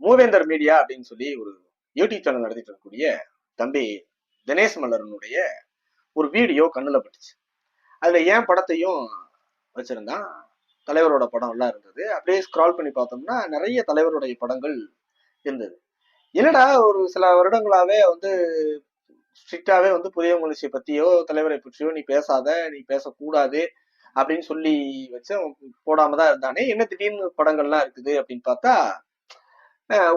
மூவேந்தர் media அப்படின்னு சொல்லி ஒரு யூடியூப் சேனல் நடத்திட்டு இருக்கக்கூடிய தம்பி தினேஷ் மல்லரனுடைய ஒரு வீடியோ கண்ணில் பட்டுச்சு. அதில் ஏன் படத்தையும் வச்சிருந்தான். தலைவரோட படம் எல்லாம் இருந்தது. அப்படியே ஸ்க்ரால் பண்ணி பார்த்தோம்னா நிறைய தலைவருடைய படங்கள் இருந்தது. என்னடா ஒரு சில வருடங்களாகவே வந்து ஸ்ட்ரிக்டாகவே வந்து புதிய மனுஷியை பற்றியோ தலைவரை பற்றியோ நீ பேசாத நீ பேசக்கூடாது அப்படின்னு சொல்லி வச்சு போடாம தான் இருந்தானே. என்ன திடீர்னு படங்கள்லாம் இருக்குது அப்படின்னு பார்த்தா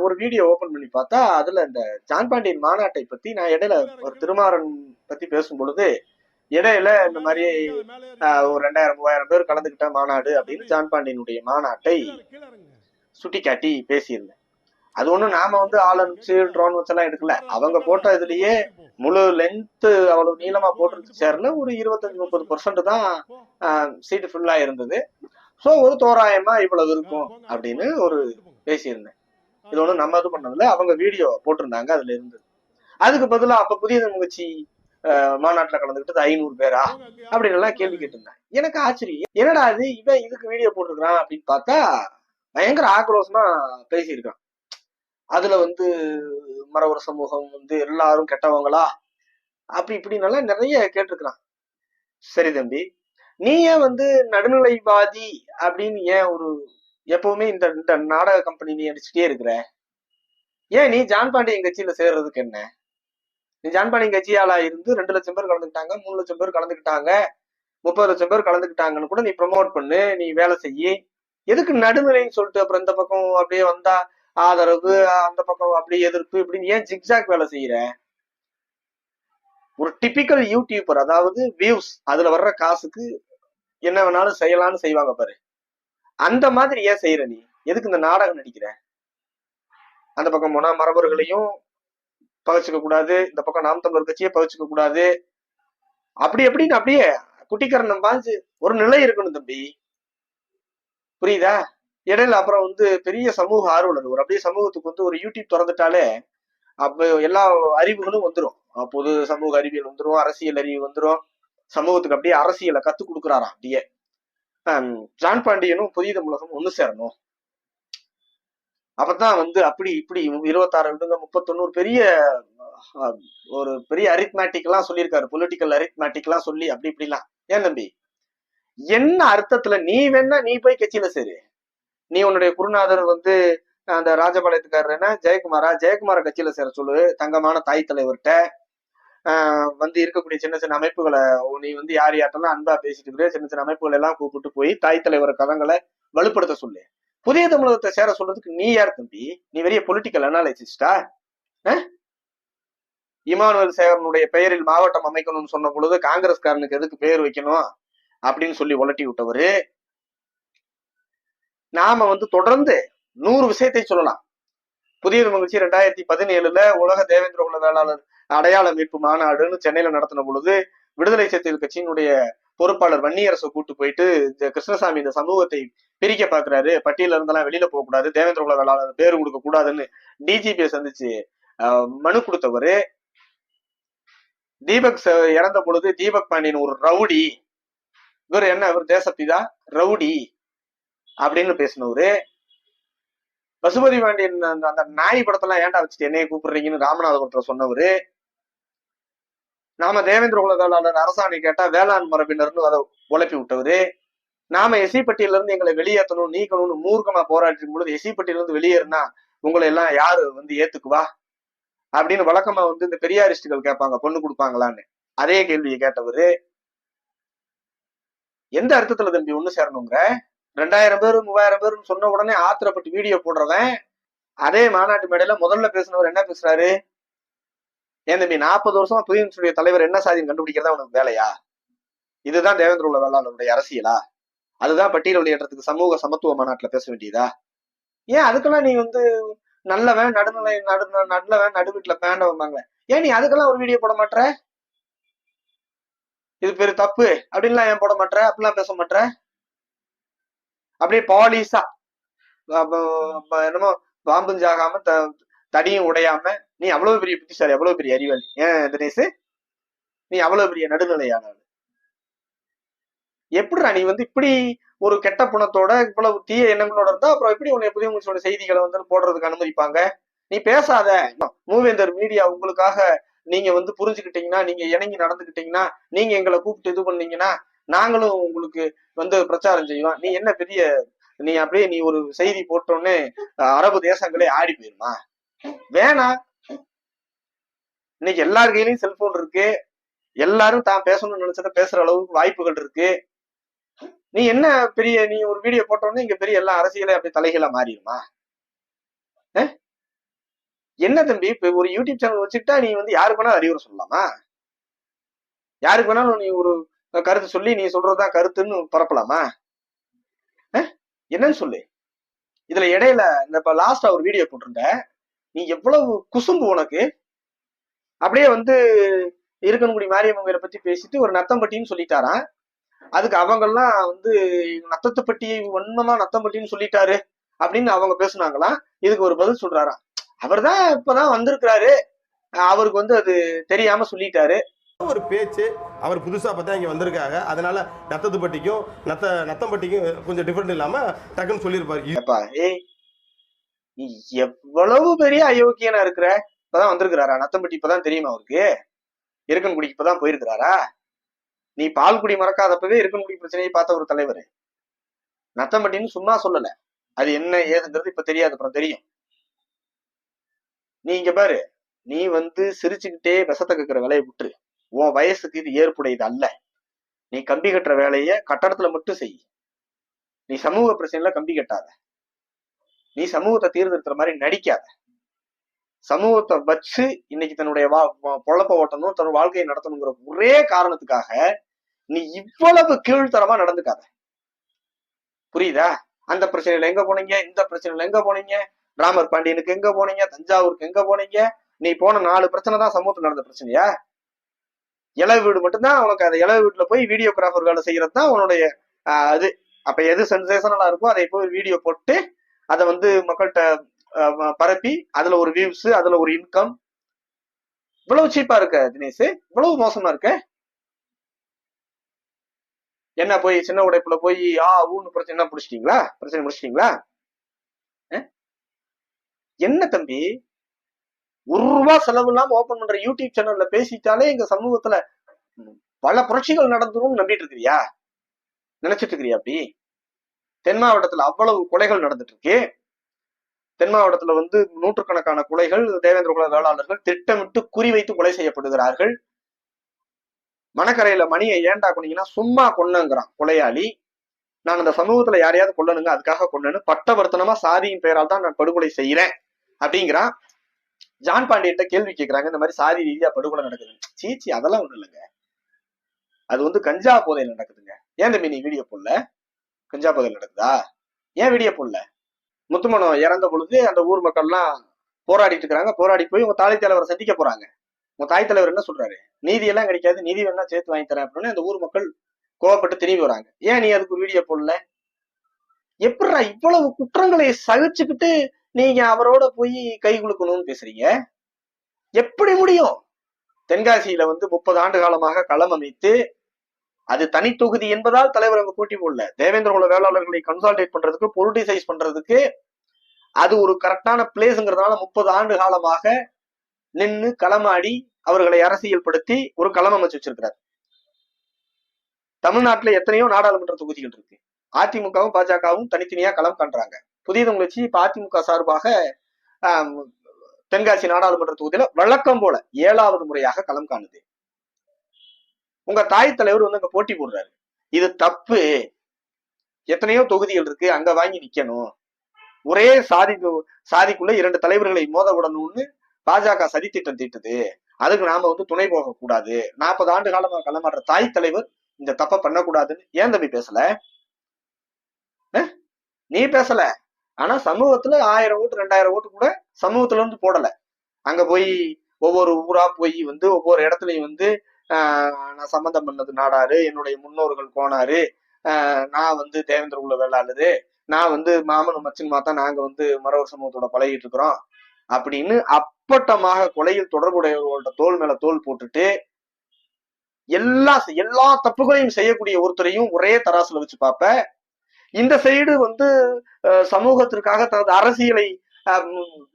ஒரு வீடியோ ஓபன் பண்ணி பார்த்தா அதுல இந்த ஜான் பாண்டியன் மாநாட்டை பத்தி நான் இடையில ஒரு திருமாறன் பத்தி பேசும் பொழுது இடையில இந்த மாதிரி ஒரு ரெண்டாயிரம் மூவாயிரம் பேர் கலந்துகிட்ட மாநாடு அப்படின்னு ஜான் பாண்டியனுடைய மாநாட்டை சுட்டி காட்டி பேசியிருந்தேன். அது ஒண்ணும் நாம வந்து ஆள் ட்ரோன் வச்செல்லாம் எடுக்கல. அவங்க போட்ட இதுலயே முழு லென்த் அவ்வளவு நீளமா போட்டு சேர்ல ஒரு இருபத்தஞ்சு முப்பது பர்சன்ட் தான் சீட்டு ஃபுல்லா இருந்தது. ஸோ ஒரு தோராயமா இவ்வளவு இருக்கும் அப்படின்னு ஒரு பேசியிருந்தேன். இது ஒண்ணு நம்ம இது பண்ணதில்ல. அவங்க வீடியோ போட்டிருந்தாங்க அதுல இருந்தது அதுக்கு பதிலா அப்ப புதிய முயற்சி மாநாட்டுல கலந்துக்கிட்டது ஐநூறு பேரா? அப்படின்னு எல்லாம் கேள்வி கேட்டிருந்தேன் எனக்கு ஆச்சரியம். என்னடா இது? இவன் இதுக்கு வீடியோ போட்டிருக்கிறான் அப்படின்னு பார்த்தா பயங்கர ஆக்ரோஷமா பேசியிருக்கான். அதுல வந்து மரவர சமூகம் வந்து எல்லாரும் கெட்டவங்களா? அப்படி இப்படின்னெல்லாம் நிறைய கேட்டிருக்கிறான். சரி தம்பி நீ ஏன் வந்து நடுநிலைவாதி அப்படின்னு ஏன் ஒரு எப்பவுமே இந்த இந்த நாடக கம்பெனி நீ அடிச்சுட்டே இருக்கிற. ஏன் நீ ஜான் பாண்டியன் கட்சியில சேர்றதுக்கு என்ன? நீ ஜான் பாண்டியன் கட்சியாளா இருந்து ரெண்டு லட்சம் பேர் கலந்துக்கிட்டாங்க மூணு லட்சம் பேர் கலந்துக்கிட்டாங்க முப்பது லட்சம் பேர் கலந்துக்கிட்டாங்கன்னு கூட நீ ப்ரமோட் பண்ணு நீ வேலை செய்யி. எதுக்கு நடுநிலைன்னு சொல்லிட்டு அப்புறம் இந்த பக்கம் அப்படியே வந்தா ஆதரவு அந்த பக்கம் அப்படியே எதிர்ப்பு இப்படின்னு ஏன் ஜிக்ஜாக் வேலை செய்யற? ஒரு டிபிக்கல் யூடியூபர் அதாவது வியூஸ் அதுல வர்ற காசுக்கு என்ன வேணாலும் செய்யலாம்னு செய்வாங்க பாரு. அந்த மாதிரி ஏன் செய்யற நீ? எதுக்கு இந்த நாடகம் நடிக்கிற? அந்த பக்கம் போனா மரபர்களையும் பகிச்சுக்க கூடாது. இந்த பக்கம் நாம் தமிழர் கட்சியை பகிச்சுக்க கூடாது. அப்படி எப்படின்னு அப்படியே குட்டிக்கரணம் பாஞ்சு ஒரு நிலை இருக்கணும் தம்பி. புரியுதா? இடையில அப்புறம் வந்து பெரிய சமூக ஆர்வலர். ஒரு அப்படியே சமூகத்துக்கு வந்து ஒரு யூடியூப் திறந்துட்டாலே அப்ப எல்லா அறிவுகளும் வந்துடும் பொது சமூக அறிவியல் வந்துடும் அரசியல் அறிவு வந்துடும் சமூகத்துக்கு அப்படியே அரசியலை கத்து கொடுக்குறாராம் அப்படியே. ஜான் பாண்டியனும் புதிய தமிழகம் ஒண்ணு சேரணும். அப்பதான் வந்து அப்படி இப்படி இருபத்தாறு விடுங்க முப்பத்தொண்ணூறு பெரிய ஒரு பெரிய அரித்மேட்டிக்லாம் சொல்லியிருக்காரு. பொலிட்டிக்கல் அரித்மேட்டிக்லாம் சொல்லி அப்படி இப்படிலாம். ஏன் தம்பி? என்ன அர்த்தத்துல நீ வேணா நீ போய் கட்சியில சேரு. நீ உன்னுடைய குருநாதர் வந்து அந்த ராஜபாளையத்துக்காரர் என்ன? ஜெயக்குமாரா? ஜெயக்குமார கட்சியில சேர சொல்லு தங்கமான தாய் தலைவர்கிட்ட. வந்து இருக்கக்கூடிய சின்ன சின்ன அமைப்புகளை நீ வந்து யார் யார்ட்டெல்லாம் அன்பா பேசிட்டு இருக்கிற சின்ன சின்ன அமைப்புகள் எல்லாம் கூப்பிட்டு போய் தாய் தலைவர் கதங்களை வலுப்படுத்த சொல்லு. புதிய தமிழகத்தை சேர சொல்றதுக்கு நீ யார் தம்பி? நீ பெரிய பொலிட்டிக்கல் அனாலிசிஸ்டா இமானுவல் சேகரனுடைய பெயரில் மாவட்டம் அமைக்கணும்னு சொன்ன பொழுது காங்கிரஸ்காரனுக்கு எதுக்கு பெயர் வைக்கணும்? அப்படின்னு சொல்லி உலட்டி விட்டவரு. நாம வந்து தொடர்ந்து நூறு விஷயத்தை சொல்லலாம். புதிய மகிழ்ச்சி ரெண்டாயிரத்தி பதினேழுல உலக தேவேந்திர குல வேளாளர் அடையாள மீட்பு மாநாடுன்னு சென்னையில நடத்தின பொழுது விடுதலை சிறுத்தைகள் கட்சியினுடைய பொறுப்பாளர் வன்னியரசு கூட்டு போயிட்டு கிருஷ்ணசாமி இந்த சமூகத்தை பிரிக்க பாக்குறாரு. பட்டியல இருந்தெல்லாம் வெளியில போக கூடாது தேவேந்திர குல வேளாளர் பேரு கொடுக்க கூடாதுன்னு டிஜிபியை சந்திச்சு மனு கொடுத்தவரு. தீபக் இறந்த பொழுது தீபக் பாண்டியன் ஒரு ரவுடி. இவர் என்ன இவர் தேசப்பிதா? ரவுடி அப்படின்னு பேசினவரு. பசுபதி பாண்டியன் அந்த அந்த நாய் படத்தெல்லாம் ஏன்டா வச்சுட்டு என்னைய கூப்பிடுறீங்கன்னு ராமநாதபுரத்துல சொன்னவரு. நாம தேவேந்திர குல அரசாணை கேட்டா வேளாண் மரபினர்னு அதை உழப்பி விட்டவரு நாம எஸ்சி பட்டியல இருந்து எங்களை வெளியேற்றணும் நீக்கணும்னு மூர்க்கமா போராட்டி பொழுது எஸ்சி பட்டியல இருந்து வெளியேறினா உங்களை எல்லாம் யாரு வந்து ஏத்துக்குவா? அப்படின்னு வழக்கமா வந்து இந்த பெரியாரிஸ்டுகள் கேட்பாங்க பொண்ணு கொடுப்பாங்களான்னு. அதே கேள்வியை கேட்டவரு எந்த அர்த்தத்துல தம்பி ஒண்ணு சேரணுங்கிற ரெண்டாயிரம் பேர் மூவாயிரம் பேர்னு சொன்ன உடனே ஆத்திரப்பட்டு வீடியோ போடுறவன் அதே மாநாட்டு மேடையில முதல்ல பேசினவர் என்ன பேசுறாரு? ஏன் தம்பி நாற்பது வருஷமா புதிய தலைவர் என்ன சாதின்னு கண்டுபிடிக்கிறதா உனக்கு வேலையா? இதுதான் தேவேந்திர உள்ள வேளாளருடைய அரசியலா? அதுதான் பட்டியல் வெளியேற்றத்துக்கு சமூக சமத்துவ மாநாட்டில் பேச வேண்டியதா? ஏன் அதுக்கெல்லாம் நீ வந்து நல்லவன் நடுநிலை நடு நல்லவன் நடுவீட்டுல பேண்டவம்பாங்க ஏன் நீ அதுக்கெல்லாம் ஒரு வீடியோ போட மாட்டேற இது பெரிய தப்பு. அப்படின்லாம் ஏன் போட மாட்டேற அப்படிலாம் பேச மாட்டேற அப்படியே பாலிசா என்னமோ பாம்பும் ஜாகாம த தடியும் உடையாம நீ அவ்வளவு பெரிய புத்திசாலி அவ்வளவு பெரிய அறிவாளி. ஏன் தினேஷ் நீ அவ்வளவு பெரிய நடுநிலையானவன் எப்படிடா நீ வந்து இப்படி ஒரு கெட்ட குணத்தோட இவ்வளவு தீய எண்ணங்களோட இருந்தா அப்புறம் எப்படி உன்னை புதிய உங்களோட செய்திகளை வந்து போடுறதுக்கு அனுமதிப்பாங்க? நீ பேசாத. மூவேந்தர் மீடியா உங்களுக்காக நீங்க வந்து புரிஞ்சுக்கிட்டீங்கன்னா நீங்க இணங்கி நடந்துக்கிட்டீங்கன்னா நீங்க எங்களை கூப்பிட்டு இது பண்ணீங்கன்னா நாங்களும் உங்களுக்கு வந்து பிரச்சாரம் செய்வோம். நீ என்ன பெரிய நீ அப்படியே நீ ஒரு செய்தி போட்டோன்னே அரபு தேசங்களே ஆடி போயிருமா? வேணா இன்னைக்கு எல்லார் கையிலயும் செல்போன் இருக்கு. எல்லாரும் தான் பேசணும்னு நினைச்சத பேசுற அளவுக்கு வாய்ப்புகள் இருக்கு. நீ என்ன பெரிய நீ ஒரு வீடியோ போட்டோன்னே இங்க பெரிய எல்லா அரசியலே அப்படி தலைகளா மாறிடுமா? என்ன தம்பி இப்ப ஒரு யூடியூப் சேனல் வச்சுக்கிட்டா நீ வந்து யாருக்கு வேணாலும் அறிவுரை சொல்லலாமா? யாருக்கு வேணாலும் நீ ஒரு கருத்து சொல்லி நீ சொல்றதுதான் கருத்துன்னு பரப்பலாமா? என்னன்னு சொல்லு. இதுல இடையில இந்த இப்ப லாஸ்டா ஒரு வீடியோ போட்டிருந்த. நீ எவ்வளவு குசும்பு உனக்கு? அப்படியே வந்து இருக்கன்குடி மாரியம்மன் கோயிலை பத்தி பேசிட்டு ஒரு நத்தம்பட்டின்னு சொல்லிட்டாராம். அதுக்கு அவங்கெல்லாம் வந்து நத்தத்துப்பட்டி வன்மமா நத்தம்பட்டின்னு சொல்லிட்டாரு அப்படின்னு அவங்க பேசுனாங்களாம். இதுக்கு ஒரு பதில் சொல்றாராம். அவர்தான் இப்பதான் வந்திருக்கிறாரு. அவருக்கு வந்து அது தெரியாம சொல்லிட்டாரு. ஒரு பேச்சு அவர் புதுசாக பார்த்தா இங்கே வந்திருக்காங்க. அதனால நத்தத்துப்பட்டிக்கும் நத்த நத்தம்பட்டிக்கும் கொஞ்சம் டிஃப்ரெண்ட் இல்லாமல் டக்குன்னு சொல்லியிருப்பாரு. ஏப்பா ஏய் எவ்வளவு பெரிய அயோக்கியனா இருக்கிற? இப்பதான் வந்திருக்கிறாரா? நத்தம்பட்டி இப்பதான் தெரியுமா அவருக்கு? இருக்கன்குடிக்கு இப்பதான் போயிருக்கிறாரா? நீ பால்குடி மறக்காதப்பவே இருக்கன்குடி பிரச்சனையை பார்த்த ஒரு தலைவர். நத்தம்பட்டின்னு சும்மா சொல்லல. அது என்ன ஏதுங்கிறது இப்ப தெரியாது. அப்புறம் தெரியும். நீ இங்க பாரு. நீ வந்து சிரிச்சுக்கிட்டே விஷத்தை கேட்கிற வேலையை விட்டுரு. உன் வயசுக்கு இது ஏற்புடையது அல்ல. நீ கம்பி கட்டுற வேலைய கட்டடத்துல மட்டும் செய். நீ சமூக பிரச்சனைல கம்பி கட்டாத. நீ சமூகத்தை தீர்திருத்துற மாதிரி நடிக்காத. சமூகத்தை வச்சு இன்னைக்கு தன்னுடைய வா பொழப்ப ஓட்டணும் தன் வாழ்க்கையை நடத்தணுங்கிற ஒரே காரணத்துக்காக நீ இவ்வளவு கீழ்த்தரமா நடந்துக்காத. புரியுதா? அந்த பிரச்சனையில எங்க போனீங்க? இந்த பிரச்சனையில எங்க போனீங்க? ராமர் பாண்டியனுக்கு எங்க போனீங்க? தஞ்சாவூருக்கு எங்க போனீங்க? நீ போன நாலு பிரச்சனை தான் சமூகத்துல நடந்த பிரச்சனையா? இளவு வீடு மட்டும்தான் உனக்கு அந்த இளவு வீட்டுல போய் வீடியோகிராஃபர் வேலை செய்யறது தான் உன்னுடைய அது அப்ப எது சென்சேஷனலா இருக்கோ அதை போய் வீடியோ போட்டு அதை வந்து மக்கள்கிட்ட பரப்பி அதுல ஒரு வியூஸ் அதுல ஒரு இன்கம் இவ்வளவு சீப்பா இருக்க தினேஷ்? இவ்வளவு மோசமா இருக்க? என்ன போய் சின்ன உடைப்புல போய் ஆ ஊன்னு பிரச்சனை என்ன முடிச்சிட்டீங்களா பிரச்சனை முடிச்சிட்டீங்களா? என்ன தம்பி? ஒரு ரூபா செலவு இல்லாம ஓபன் பண்ற யூடியூப் சேனல்ல பேசிட்டாலே எங்க சமூகத்துல பல புரட்சிகள் நடந்துரும் நம்பிட்டு இருக்கிறியா? நினைச்சிட்டு இருக்கிறியா அப்படி? தென் மாவட்டத்துல அவ்வளவு கொலைகள் நடந்துட்டு இருக்கு. தென் மாவட்டத்துல வந்து நூற்றுக்கணக்கான கொலைகள் தேவேந்திர குல வேளாளர்கள் திட்டமிட்டு குறிவைத்து கொலை செய்யப்படுகிறார்கள். மணக்கரையில மணியை ஏன்டா கொன்னீங்கன்னா சும்மா கொன்னங்கிறான் கொலையாளி. நான் அந்த சமூகத்துல யாரையாவது கொல்லணுங்க அதுக்காக கொன்னேன்னு பட்டவர்த்தனமா சாதியின் பெயரால் தான் நான் படுகொலை செய்யறேன் அப்படிங்கிறான். ஜான் பாண்டியன்ட்ட கேள்வி கேட்கிறாங்க இந்த மாதிரி சாதி ரீதியா படுகொலை நடக்குது. சீச்சி அதெல்லாம் ஒண்ணு இல்லைங்க. அது வந்து கஞ்சா போதையில் நடக்குதுங்க. ஏன் தம்பி நீ வீடியோ போடல? கஞ்சா போதையில் நடக்குதா? ஏன் வீடியோ போடல? முத்துமனம் இறந்த பொழுது அந்த ஊர் மக்கள்லாம் போராடிட்டு இருக்கிறாங்க. போராடி போய் உங்க தாய் தலைவரை சந்திக்க போறாங்க. உங்க தாய் தலைவர் என்ன சொல்றாரு? நீதி எல்லாம் கிடைக்காது. நீதி வேணா சேர்த்து வாங்கி தரேன் அப்படின்னு அந்த ஊர் மக்கள் கோவப்பட்டு திரும்பி வராங்க. ஏன் நீ அதுக்கு ஒரு வீடியோ போடல? எப்படா இவ்வளவு குற்றங்களை சகிச்சுக்கிட்டு நீங்க அவரோட போய் கை குலுக்கணும்னு பேசுறீங்க? எப்படி முடியும்? தென்காசியில வந்து முப்பது ஆண்டு காலமாக களம் அமைத்து அது தனி தொகுதி என்பதால் தலைவர் அங்க போட்டி போடல. தேவேந்திர குல வேளாளர்களை கன்சால்டேட் பண்றதுக்கு பொலிட்டிசைஸ் பண்றதுக்கு அது ஒரு கரெக்டான பிளேஸ்ங்கிறதுனால முப்பது ஆண்டு காலமாக நின்னு களமாடி அவர்களை அரசியல் படுத்தி ஒரு களம் அமைச்சு வச்சிருக்கிறார். தமிழ்நாட்டுல எத்தனையோ நாடாளுமன்ற தொகுதிகள் இருக்கு. அதிமுகவும் பாஜகவும் தனித்தனியா களம் காண்றாங்க. புதிய தமிழச்சி இப்ப அதிமுக சார்பாக தென்காசி நாடாளுமன்ற தொகுதியில வழக்கம் போல ஏழாவது முறையாக களம் காணுது. உங்க தாய் தலைவர் வந்து அங்க போட்டி போடுறாரு. இது தப்பு. எத்தனையோ தொகுதிகள் இருக்கு அங்க வாங்கி நிக்கணும். ஒரே சாதி சாதிக்குள்ள இரண்டு தலைவர்களை மோத விடணும்னு பாஜக சதித்திட்டம் தீட்டுது. அதுக்கு நாம வந்து துணை போக கூடாது நாற்பது ஆண்டு காலமா களமாடுற தாய் தலைவர் இந்த தப்ப பண்ணக்கூடாதுன்னு ஏன் தம்பி பேசல? நீ பேசல. ஆனா சமூகத்துல ஆயிரம் ஓட்டு ரெண்டாயிரம் ஓட்டு கூட சமூகத்துல இருந்து போடல. அங்க போய் ஒவ்வொரு ஊரா போய் வந்து ஒவ்வொரு இடத்துலயும் வந்து நான் சம்மந்தம் பண்ணது நாடாரு என்னுடைய முன்னோர்கள் போனாரு. நான் வந்து தேவேந்திர உள்ள வேளாளுது நான் வந்து மாமனும் மச்சன் தான் நாங்க வந்து மரவர் சமூகத்தோட பழகிட்டு இருக்கிறோம். அப்படின்னு அப்பட்டமாக கொலையில் தொடர்புடையவர்களோட தோல் மேல தோல் போட்டுட்டு எல்லா எல்லா தப்புகளையும் செய்யக்கூடிய ஒருத்தரையும் ஒரே தராசுல வச்சு பார்ப்ப. இந்த சைடு வந்து சமூகத்திற்காக தனது அரசியலை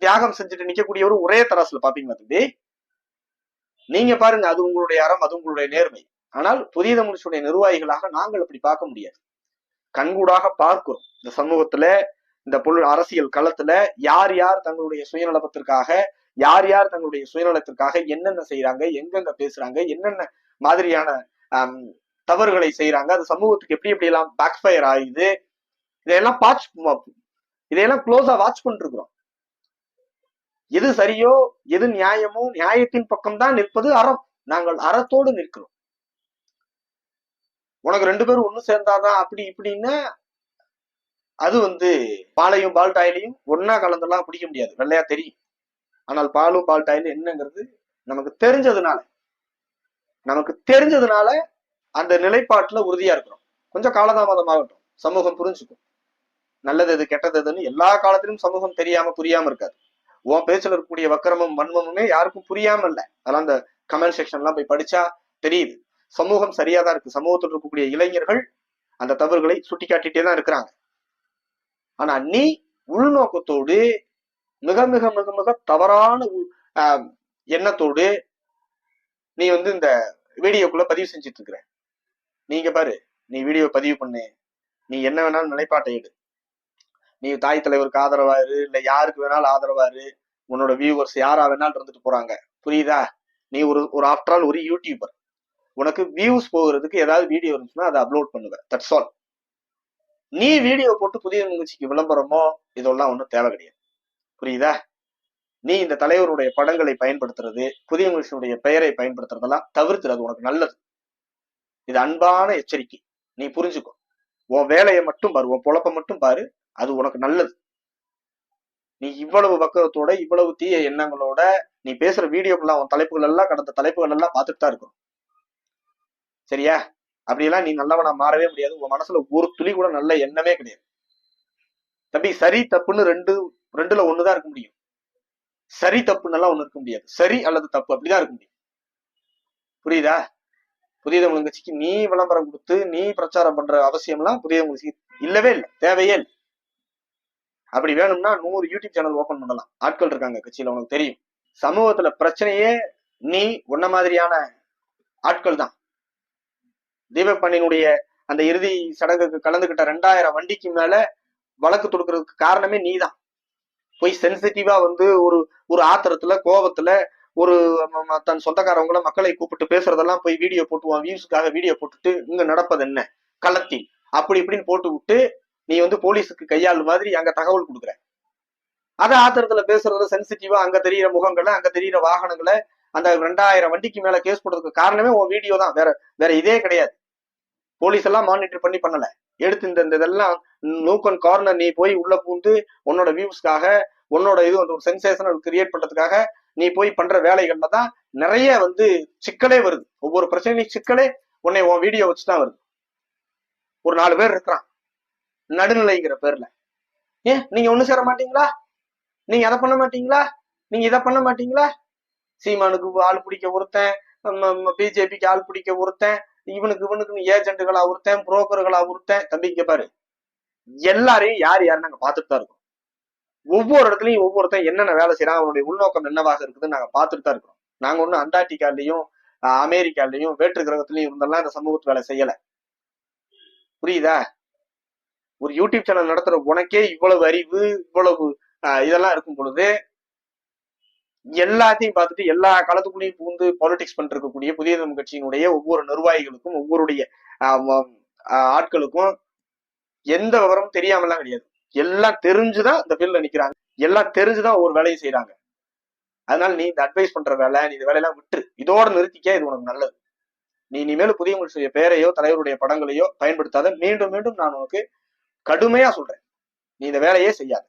தியாகம் செஞ்சுட்டு நிக்கக்கூடியவரும் ஒரே தராசுல பாப்பீங்களா தம்பி? நீங்க பாருங்க அது உங்களுடைய அறம் அது உங்களுடைய நேர்மை. ஆனால் புதிய தமிழ்ச்சியுடைய நிர்வாகிகளாக நாங்கள் அப்படி பார்க்க முடியாது. கண்கூடாக பார்க்கிறோம். இந்த சமூகத்துல இந்த பொருள் அரசியல் களத்துல யார் யார் தங்களுடைய சுயநலத்திற்காக யார் யார் தங்களுடைய சுயநலத்திற்காக என்னென்ன செய்யறாங்க எங்கெங்க பேசுறாங்க என்னென்ன மாதிரியான தவறுகளை செய்யறாங்க அது சமூகத்துக்கு எப்படி எப்படி எல்லாம் பேக்ஃபயர் ஆகுது இதையெல்லாம் வாட்ச் இதையெல்லாம் க்ளோஸா வாட்ச் பண்ணிருக்கிறோம் எது சரியோ எது நியாயமோ நியாயத்தின் பக்கம்தான் நிற்பது அறம். நாங்கள் அறத்தோடு நிற்கிறோம். உனக்கு ரெண்டு பேரும் ஒண்ணு சேர்ந்தாதான் அப்படி இப்படின்னு அது வந்து பாலையும் பால் டாயிலையும் ஒன்னா கலந்தெல்லாம் பிடிக்க முடியாது. வெள்ளையா தெரியும். ஆனால் பாலும் பால் டாயிலும் என்னங்கிறது நமக்கு தெரிஞ்சதுனால. நமக்கு தெரிஞ்சதுனால அந்த நிலைப்பாட்டுல உறுதியா இருக்கிறோம். கொஞ்சம் காலதாமதமாகட்டும் சமூகம் புரிஞ்சுக்கும். நல்லது எது கெட்டது எதுன்னு எல்லா காலத்திலும் சமூகம் தெரியாம புரியாம இருக்காது. உன் பேச்சுல இருக்கக்கூடிய வக்கரமும் வன்மமுமே யாருக்கும் புரியாம இல்லை அதெல்லாம் அந்த கமெண்ட் செக்ஷன்லாம் போய் படிச்சா தெரியுது. சமூகம் சரியா தான் இருக்கு. சமூகத்தில் இருக்கக்கூடிய இளைஞர்கள் அந்த தவறுகளை சுட்டி காட்டிட்டே தான் இருக்கிறாங்க. ஆனா நீ உள்நோக்கத்தோடு மிக மிக மிக மிக தவறான எண்ணத்தோடு நீ வந்து இந்த வீடியோக்குள்ள பதிவு செஞ்சிட்டு இருக்கிற. நீங்க பாரு நீ வீடியோ பதிவு பண்ணு. நீ என்ன வேணாலும் நிலைப்பாட்டை எடு. நீ தாய் தலைவருக்கு ஆதரவா இரு இல்ல யாருக்கு வேணாலும் ஆதரவா இரு உன்னோட வியூவர்ஸ் யாரா வேணாலும் இருந்துட்டு போறாங்க. புரியுதா? நீ ஒரு ஒரு ஆஃப்டர் ஆல் ஒரு யூடியூபர் உனக்கு வியூஸ் போகிறதுக்கு ஏதாவது வீடியோ இருந்துச்சுன்னா அதை அப்லோட் பண்ணுவ. தட்ஸ் ஆல் நீ வீடியோ போட்டு புதிய நிகழ்ச்சிக்கு விளம்பரமோ இதெல்லாம் ஒன்றும் தேவை கிடையாது. புரியுதா? நீ இந்த தலைவருடைய படங்களை பயன்படுத்துறது புதிய நிகழ்ச்சியுடைய பெயரை பயன்படுத்துறதெல்லாம் தவிர்த்துறது உனக்கு நல்லது. இது அன்பான எச்சரிக்கை. நீ புரிஞ்சுக்கோ. உன் வேலையை மட்டும் பாரு உன் பொழப்ப மட்டும் பாரு அது உனக்கு நல்லது. நீ இவ்வளவு பக்கத்தோட இவ்வளவு தீய எண்ணங்களோட நீ பேசுற வீடியோக்கெல்லாம் உன் தலைப்புகள் எல்லாம் கடந்த தலைப்புகள் எல்லாம் பார்த்துட்டு தான் இருக்கும் சரியா? அப்படியெல்லாம் நீ நல்லவனா மாறவே முடியாது. உன் மனசுல ஒரு துளி கூட நல்ல எண்ணமே கிடையாது. தம்பி சரி தப்புன்னு ரெண்டு ரெண்டுல ஒண்ணுதான் இருக்க முடியும். சரி தப்புன்னு எல்லாம் ஒண்ணு இருக்க முடியாது. சரி அல்லது தப்பு அப்படிதான் இருக்க முடியும். புரியுதா? புதிய தமிழ் கட்சிக்கு? நீ விளம்பரம் கொடுத்து நீ பிரச்சாரம் பண்ற அவசியம்லாம் புதிய தமிழ் கட்சிக்கு இல்லவே இல்லை. தேவையே இல்லை. அப்படி வேணும்னா நூறு யூடியூப் சேனல் ஓபன் பண்ணலாம். ஆட்கள் இருக்காங்க கட்சியில உனக்கு தெரியும். சமூகத்துல பிரச்சனையே நீ உன்ன மாதிரியான ஆட்கள் தான். தீபக் பண்ணினுடைய அந்த இறுதி சடங்குக்கு கலந்துகிட்ட ரெண்டாயிரம் வண்டிக்கு மேல வழக்கு தொடுக்கிறதுக்கு காரணமே நீ தான். போய் சென்சிட்டிவா வந்து ஒரு ஒரு ஆத்திரத்துல கோபத்துல ஒரு தன் சொந்தக்காரவங்கள மக்களை கூப்பிட்டு பேசுறதெல்லாம் போய் வீடியோ போட்டுவான் வியூஸ்க்காக வீடியோ போட்டுட்டு இங்க நடப்பது என்ன? களத்தில். அப்படி இப்படின்னு போட்டு விட்டு நீ வந்து போலீஸுக்கு கையாளு மாதிரி அங்க தகவல் கொடுக்குற. அதை ஆத்திரத்துல பேசுறதுல சென்சிட்டிவா அங்க தெரியிற முகங்களை அங்க தெரியிற வாகனங்களை அந்த ரெண்டாயிரம் வண்டிக்கு மேல கேஸ் போடுறதுக்கு காரணமே உன் வீடியோ தான். வேற வேற இதே கிடையாது. போலீஸ் எல்லாம் மானிட்டர் பண்ணி பண்ணல. எடுத்து இந்த இந்த இதெல்லாம் நூக்கன் கார்னர் நீ போய் உள்ள பூந்து உன்னோட வியூஸ்க்காக உன்னோட இது வந்து ஒரு சென்சேஷனை கிரியேட் பண்றதுக்காக நீ போய் பண்ற வேலைகள்ல தான் நிறைய வந்து சிக்கலே வருது. ஒவ்வொரு பிரச்சனையும் சிக்கலே உன்னை உன் வீடியோ வச்சு தான் வருது. ஒரு நாலு பேர் இருக்கிறான். நடுநிலைங்கிற பேர்ல. ஏன்? நீங்க ஒண்ணு சேர மாட்டீங்களா? நீங்க அதை பண்ண மாட்டீங்களா? நீங்க இதை பண்ண மாட்டீங்களா? சீமானுக்கு ஆள் பிடிக்க ஒருத்தன் பிஜேபிக்கு ஆள் பிடிக்க ஒருத்தன் இவனுக்கு இவனுக்கு ஏஜென்ட்டுகளா ஒருத்தன் புரோக்கர்களா ஒருத்தன். தம்பிங்க பாரு. எல்லாரையும் யார் யார் நாங்க பார்த்துட்டு தான் இருக்கோம். ஒவ்வொரு இடத்துலயும் ஒவ்வொருத்தன் என்னென்ன வேலை செய்யறான் அவனுடைய உள்நோக்கம் என்னவாக இருக்குதுன்னு நாங்க பார்த்துட்டு தான் இருக்கிறோம் நாங்க ஒன்றும் அண்டார்டிகாலையும் அமெரிக்காலையும் வேற்று கிரகத்திலையும் இருந்தெல்லாம் இந்த சமூகத்து வேலை செய்யல. புரியுதா? ஒரு யூடியூப் சேனல் நடத்துற உனக்கே இவ்வளவு அறிவு இவ்வளவு ஆஹ், இதெல்லாம் இருக்கும் பொழுது எல்லாத்தையும் பார்த்துட்டு எல்லா காலத்துக்குள்ளேயும் பூந்து பாலிடிக்ஸ் பண்ணிட்டு இருக்கக்கூடிய புதிய தமிழ் கட்சியினுடைய ஒவ்வொரு நிர்வாகிகளுக்கும் ஒவ்வொருடைய ஆட்களுக்கும் எந்த விவரமும் தெரியாமலாம் கிடையாது. எல்லாம் தெரிஞ்சுதான் இந்த ஃபீல்ட்ல நிக்கிறாங்க. எல்லாம் தெரிஞ்சுதான் ஒவ்வொரு வேலையை செய்யறாங்க அதனால நீ இந்த அட்வைஸ் பண்ற வேலை நீ இந்த வேலையெல்லாம் விட்டுரு. இதோட நிறுத்திக்க இது உனக்கு நல்லது. நீ இனிமேல் புதிய மனுஷனுடைய பெயரையோ தலைவருடைய படங்களையோ பயன்படுத்தாத மீண்டும் மீண்டும் நான் உனக்கு கடுமையா சொல்றேன். நீ இந்த வேலையே செய்யாது.